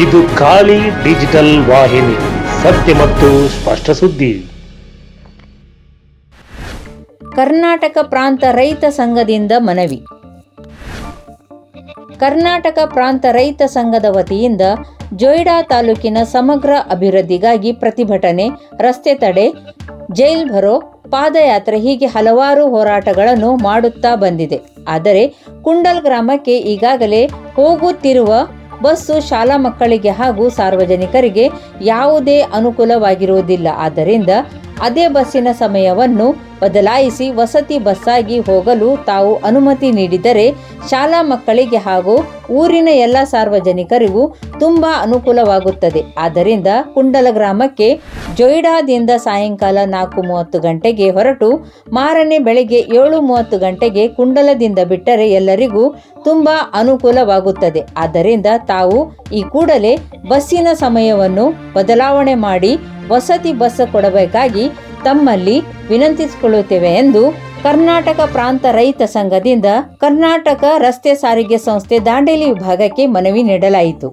ಇದು ಖಾಲಿ ಡಿಜಿಟಲ್ ವಾಹಿನಿ, ಸತ್ಯ ಮತ್ತು ಸ್ಪಷ್ಟ ಸುದ್ದಿ. ಕರ್ನಾಟಕ ಪ್ರಾಂತ ರೈತ ಸಂಘದಿಂದ ಮನವಿ. ಕರ್ನಾಟಕ ಪ್ರಾಂತ ರೈತ ಸಂಘದ ವತಿಯಿಂದ ಜೊಯ್ಡಾ ತಾಲೂಕಿನ ಸಮಗ್ರ ಅಭಿವೃದ್ಧಿಗಾಗಿ ಪ್ರತಿಭಟನೆ, ರಸ್ತೆ ತಡೆ, ಜೈಲ್ ಭರೋ, ಪಾದಯಾತ್ರೆ ಹೀಗೆ ಹಲವಾರು ಹೋರಾಟಗಳನ್ನು ಮಾಡುತ್ತಾ ಬಂದಿದೆ. ಆದರೆ ಕುಂಡಲ್ ಗ್ರಾಮಕ್ಕೆ ಈಗಾಗಲೇ ಹೋಗುತ್ತಿರುವ ಬಸ್ಸು ಶಾಲಾ ಮಕ್ಕಳಿಗೆ ಹಾಗೂ ಸಾರ್ವಜನಿಕರಿಗೆ ಯಾವುದೇ ಅನುಕೂಲವಾಗಿರುವುದಿಲ್ಲ. ಆದ್ದರಿಂದ ಅದೇ ಬಸ್ಸಿನ ಸಮಯವನ್ನು ಬದಲಾಯಿಸಿ ವಸತಿ ಬಸ್ಸಾಗಿ ಹೋಗಲು ತಾವು ಅನುಮತಿ ನೀಡಿದರೆ ಶಾಲಾ ಮಕ್ಕಳಿಗೆ ಹಾಗೂ ಊರಿನ ಎಲ್ಲ ಸಾರ್ವಜನಿಕರಿಗೂ ತುಂಬ ಅನುಕೂಲವಾಗುತ್ತದೆ. ಆದ್ದರಿಂದ ಕುಂಡಲ ಗ್ರಾಮಕ್ಕೆ ಜೊಯ್ಡಾದಿಂದ ಸಾಯಂಕಾಲ ನಾಲ್ಕು ಮೂವತ್ತು ಗಂಟೆಗೆ ಹೊರಟು ಮಾರನೇ ಬೆಳಗ್ಗೆ ಏಳು ಮೂವತ್ತು ಗಂಟೆಗೆ ಕುಂಡಲದಿಂದ ಬಿಟ್ಟರೆ ಎಲ್ಲರಿಗೂ ತುಂಬ ಅನುಕೂಲವಾಗುತ್ತದೆ. ಆದ್ದರಿಂದ ತಾವು ಈ ಕೂಡಲೇ ಬಸ್ಸಿನ ಸಮಯವನ್ನು ಬದಲಾವಣೆ ಮಾಡಿ ವಸತಿ ಬಸ್ ಕೊಡಬೇಕಾಗಿ ತಮ್ಮಲ್ಲಿ ವಿನಂತಿಸಿಕೊಳ್ಳುತ್ತೇವೆ ಎಂದು ಕರ್ನಾಟಕ ಪ್ರಾಂತ ರೈತ ಸಂಘದಿಂದ ಕರ್ನಾಟಕ ರಸ್ತೆ ಸಾರಿಗೆ ಸಂಸ್ಥೆ ದಾಂಡೇಲಿ ವಿಭಾಗಕ್ಕೆ ಮನವಿ ನೀಡಲಾಯಿತು.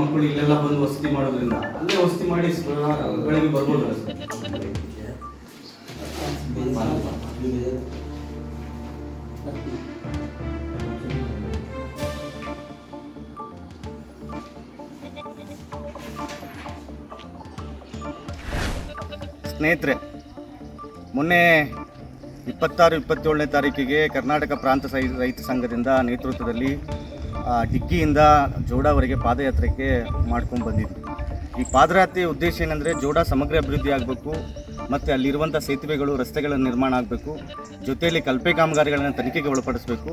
ಮಕ್ಕಳು ಇಲ್ಲೆಲ್ಲ ಬಂದು ವಸತಿ ಮಾಡೋದ್ರಿಂದ, ಅಲ್ಲೇ ವಸತಿ ಮಾಡಿ ಬರ್ಬೋದು ಸ್ನೇಹಿತರೆ, ಮೊನ್ನೆ ಇಪ್ಪತ್ತಾರು, ಇಪ್ಪತ್ತೇಳನೇ ತಾರೀಕಿಗೆ ಕರ್ನಾಟಕ ಪ್ರಾಂತ ಸೈ ರೈತ ಸಂಘದಿಂದ ನೇತೃತ್ವದಲ್ಲಿ ಡಿಕ್ಕಿಯಿಂದ ಜೋಡಾವರೆಗೆ ಪಾದಯಾತ್ರೆಗೆ ಮಾಡ್ಕೊಂಡು ಬಂದಿದ್ವಿ. ಈ ಪಾದಯಾತ್ರೆ ಉದ್ದೇಶ ಏನಂದರೆ ಜೋಡ ಸಮಗ್ರ ಅಭಿವೃದ್ಧಿ ಆಗಬೇಕು. ಮತ್ತು ಅಲ್ಲಿರುವಂಥ ಸೇತುವೆಗಳು, ರಸ್ತೆಗಳ ನಿರ್ಮಾಣ ಆಗಬೇಕು. ಜೊತೆಯಲ್ಲಿ ಕಲ್ಪೆ ಕಾಮಗಾರಿಗಳನ್ನು ತನಿಖೆಗೆ ಒಳಪಡಿಸಬೇಕು.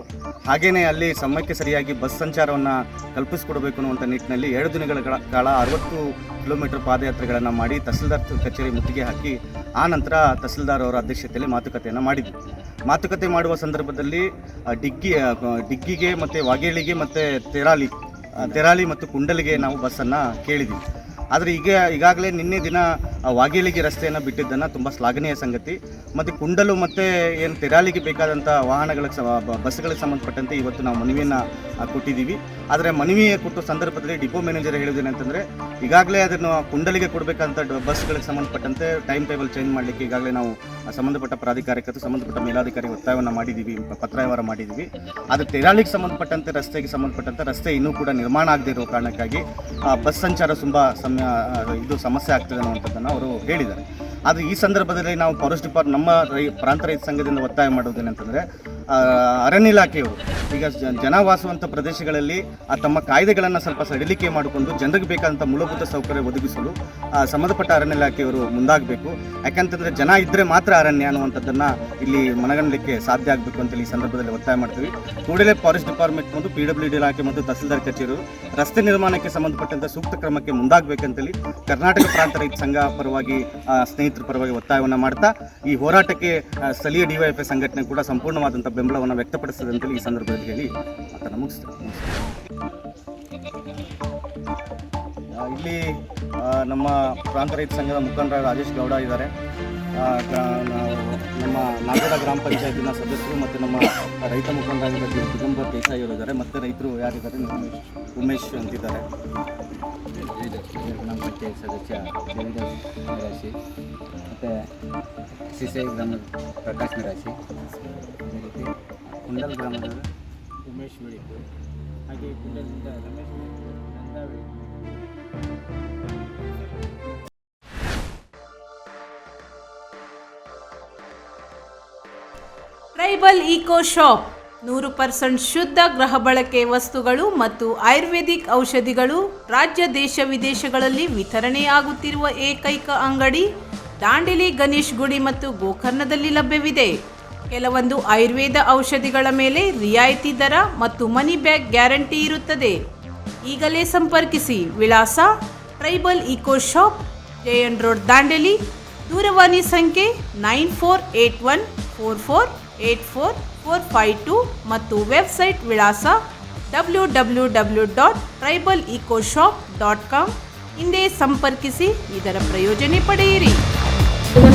ಹಾಗೆಯೇ ಅಲ್ಲಿ ಸಮಯಕ್ಕೆ ಸರಿಯಾಗಿ ಬಸ್ ಸಂಚಾರವನ್ನು ಕಲ್ಪಿಸಿಕೊಡಬೇಕು ಅನ್ನುವಂಥ ನಿಟ್ಟಿನಲ್ಲಿ ಎರಡು ದಿನಗಳ ಕಾಲ ಅರವತ್ತು ಕಿಲೋಮೀಟರ್ ಪಾದಯಾತ್ರೆಗಳನ್ನು ಮಾಡಿ ತಹಸೀಲ್ದಾರ್ ಕಚೇರಿ ಮುತ್ತಿಗೆ ಹಾಕಿ, ಆ ನಂತರ ತಹಸೀಲ್ದಾರ್ ಅವರ ಅಧ್ಯಕ್ಷತೆಯಲ್ಲಿ ಮಾತುಕತೆಯನ್ನು ಮಾಡಿದ್ವಿ. ಮಾತುಕತೆ ಮಾಡುವ ಸಂದರ್ಭದಲ್ಲಿ ಡಿಗ್ಗಿ ಡಿಗ್ಗಿಗೆ ಮತ್ತು ವಾಗೇಳಿಗೆ ಮತ್ತು ತೆರಾಲಿ ತೆರಾಲಿ ಮತ್ತು ಕುಂಡಲಿಗೆ ನಾವು ಬಸ್ಸನ್ನು ಕೇಳಿದ್ವಿ. ಆದರೆ ಈಗ ಈಗಾಗಲೇ ನಿನ್ನೆ ದಿನ ವಾಗೇಳಿಗೆ ರಸ್ತೆಯನ್ನು ಬಿಟ್ಟಿದ್ದನ್ನು ತುಂಬ ಶ್ಲಾಘನೀಯ ಸಂಗತಿ. ಮತ್ತು ಕುಂಡಲು ಮತ್ತು ಏನು ತೆರಾಲಿಗೆ ಬೇಕಾದಂಥ ವಾಹನಗಳಿಗೆ ಸ ಬಸ್ಗಳಿಗೆ ಸಂಬಂಧಪಟ್ಟಂತೆ ಇವತ್ತು ನಾವು ಮನವಿಯನ್ನು ಆ, ಕೊಟ್ಟಿದ್ದೀವಿ. ಆದರೆ ಮನವಿ ಕೊಟ್ಟ ಸಂದರ್ಭದಲ್ಲಿ ಡಿಪೋ ಮ್ಯಾನೇಜರ್ ಹೇಳಿದ್ದೇನೆಂತಂದರೆ ಈಗಾಗಲೇ ಅದನ್ನು ಕುಂಡಲಿಗೆ ಕೊಡಬೇಕಂತ ಬಸ್ಗಳಿಗೆ ಸಂಬಂಧಪಟ್ಟಂತೆ ಟೈಮ್ ಟೇಬಲ್ ಚೇಂಜ್ ಮಾಡಲಿಕ್ಕೆ ಈಗಾಗಲೇ ನಾವು ಸಂಬಂಧಪಟ್ಟ ಪ್ರಾಧಿಕಾರಕ್ಕೆ ಸಂಬಂಧಪಟ್ಟ ಮೇಲಾಧಿಕಾರಿ ಒತ್ತಾಯವನ್ನು ಮಾಡಿದ್ದೀವಿ ಪತ್ರವ್ಯವಹಾರ ಮಾಡಿದ್ದೀವಿ. ಅದು ತೆರಾಳಿಗೆ ಸಂಬಂಧಪಟ್ಟಂತೆ ರಸ್ತೆಗೆ ಸಂಬಂಧಪಟ್ಟಂತೆ ರಸ್ತೆ ಇನ್ನೂ ಕೂಡ ನಿರ್ಮಾಣ ಆಗದೇ ಇರೋ ಕಾರಣಕ್ಕಾಗಿ ಆ, ಬಸ್ ಸಂಚಾರ ತುಂಬ ಸಮ ಇದು ಸಮಸ್ಯೆ ಆಗ್ತದೆ ಅನ್ನುವಂಥದ್ದನ್ನು ಅವರು ಹೇಳಿದ್ದಾರೆ. ಆದರೆ ಈ ಸಂದರ್ಭದಲ್ಲಿ ನಾವು ಫಾರೆಸ್ಟ್ ಡಿಪಾರ್ಟ್ ನಮ್ಮ ರೈ ಪ್ರಾಂತ ರೈತ ಸಂಘದಿಂದ ಒತ್ತಾಯ ಮಾಡೋದೇನೆಂತಂದರೆ ಅರಣ್ಯ ಇಲಾಖೆಯವರು ಈಗ ಜ- ಜನ ವಾಸುವಂಥ ಪ್ರದೇಶಗಳಲ್ಲಿ, ಆ ತಮ್ಮ ಕಾಯ್ದೆಗಳನ್ನು ಸ್ವಲ್ಪ ಸಡಿಲಿಕೆ ಮಾಡಿಕೊಂಡು ಜನರಿಗೆ ಬೇಕಾದಂಥ ಮೂಲಭೂತ ಸೌಕರ್ಯ ಒದಗಿಸಲು ಸಂಬಂಧಪಟ್ಟ ಅರಣ್ಯ ಇಲಾಖೆಯವರು ಮುಂದಾಗಬೇಕು. ಯಾಕಂತಂದರೆ ಜನ ಇದ್ದರೆ ಮಾತ್ರ ಅರಣ್ಯ ಅನ್ನುವಂಥದ್ದನ್ನು ಇಲ್ಲಿ ಮನಗಣಲಿಕ್ಕೆ ಸಾಧ್ಯ ಆಗಬೇಕು ಅಂತೇಳಿ ಈ ಸಂದರ್ಭದಲ್ಲಿ ಒತ್ತಾಯ ಮಾಡ್ತೀವಿ. ಕೂಡಲೇ ಫಾರೆಸ್ಟ್ ಡಿಪಾರ್ಟ್ಮೆಂಟ್ ಮತ್ತು ಪಿ ಇಲಾಖೆ ಮತ್ತು ತಹಸೀಲ್ದಾರ್ ಕಚೇರಿ ರಸ್ತೆ ನಿರ್ಮಾಣಕ್ಕೆ ಸಂಬಂಧಪಟ್ಟಂಥ ಸೂಕ್ತ ಕ್ರಮಕ್ಕೆ ಮುಂದಾಗಬೇಕಂತೇಳಿ ಕರ್ನಾಟಕ ಪ್ರಾಂತ ರೈತ ಸಂಘ ಪರವಾಗಿ ಸ್ನೇಹಿತರ ಪರವಾಗಿ ಒತ್ತಾಯವನ್ನು ಮಾಡ್ತಾ, ಈ ಹೋರಾಟಕ್ಕೆ ಸ್ಥಳೀಯ ಡಿವೈಎಫ್ಐ ಸಂಘಟನೆ ಕೂಡ ಸಂಪೂರ್ಣವಾದಂಥ ಬೆಂಬಲವನ್ನು ವ್ಯಕ್ತಪಡಿಸಿದೆ ಅಂತೇಳಿ ಈ ಸಂದರ್ಭದಲ್ಲಿ ಹೇಳಿ ಆತನ ಮುಗಿಸ್ತಾರೆ ಇಲ್ಲಿ ನಮ್ಮ ಪ್ರಾಂತ ರೈತ ಸಂಘದ ಮುಖಂಡರ ರಾಜೇಶ್ ಗೌಡ ಇದ್ದಾರೆ. ನಮ್ಮ ನಾಗರ ಗ್ರಾಮ ಪಂಚಾಯತಿನ ಸದಸ್ಯರು ಮತ್ತು ನಮ್ಮ ರೈತ ಮುಖಂಡರಾದ ಕುಟುಂಬ ದೇಸಾಯಿ ಅವರು ಇದ್ದಾರೆ. ಮತ್ತು ರೈತರು ಯಾರಿದ್ದಾರೆ? ಉಮೇಶ್ ಅಂತಿದ್ದಾರೆ. ಗ್ರಾಮ ಪಂಚಾಯತ್ ಸದಸ್ಯ ದೇವಿದಾಸ್ ಮತ್ತು ಸಿಸೈ ಗ್ರಾಮದ ಪ್ರಕಾಶ್ ನಿರಾಶಿ ಕುಂಡಲ್ ಗ್ರಾಮದವರು ಉಮೇಶ್ ಬೆಳಿತು ಹಾಗೆ ಕುಂಡಲಿಂದ ರಮೇಶ್ ಬೆಳಿತು ನಂದಾ ಟ್ರೈಬಲ್ ಈಕೋ ಶಾಪ್. ನೂರು ಪರ್ಸೆಂಟ್ ಶುದ್ಧ ಗೃಹ ಬಳಕೆ ವಸ್ತುಗಳು ಮತ್ತು ಆಯುರ್ವೇದಿಕ್ ಔಷಧಿಗಳು ರಾಜ್ಯ, ದೇಶ, ವಿದೇಶಗಳಲ್ಲಿ ವಿತರಣೆಯಾಗುತ್ತಿರುವ ಏಕೈಕ ಅಂಗಡಿ ದಾಂಡೇಲಿ ಗಣೇಶ್ ಗುಡಿ ಮತ್ತು ಗೋಕರ್ಣದಲ್ಲಿ ಲಭ್ಯವಿದೆ. ಕೆಲವೊಂದು ಆಯುರ್ವೇದ ಔಷಧಿಗಳ ಮೇಲೆ ರಿಯಾಯಿತಿ ದರ ಮತ್ತು ಮನಿ ಬ್ಯಾಗ್ ಗ್ಯಾರಂಟಿ ಇರುತ್ತದೆ. ಈಗಲೇ ಸಂಪರ್ಕಿಸಿ ವಿಳಾಸ ಟ್ರೈಬಲ್ ಇಕೋ ಶಾಪ್ ಜಯನ್ ರೋಡ್, ದಾಂಡೇಲಿ. ದೂರವಾಣಿ ಸಂಖ್ಯೆ nine four eight one four four eight four four five two ಮತ್ತು ವೆಬ್ಸೈಟ್ ವಿಳಾಸ W W W dot tribal eco shop dot com. ಹಿಂದೆ ಸಂಪರ್ಕಿಸಿ, ಇದರ ಪ್ರಯೋಜನ ಪಡೆಯಿರಿ.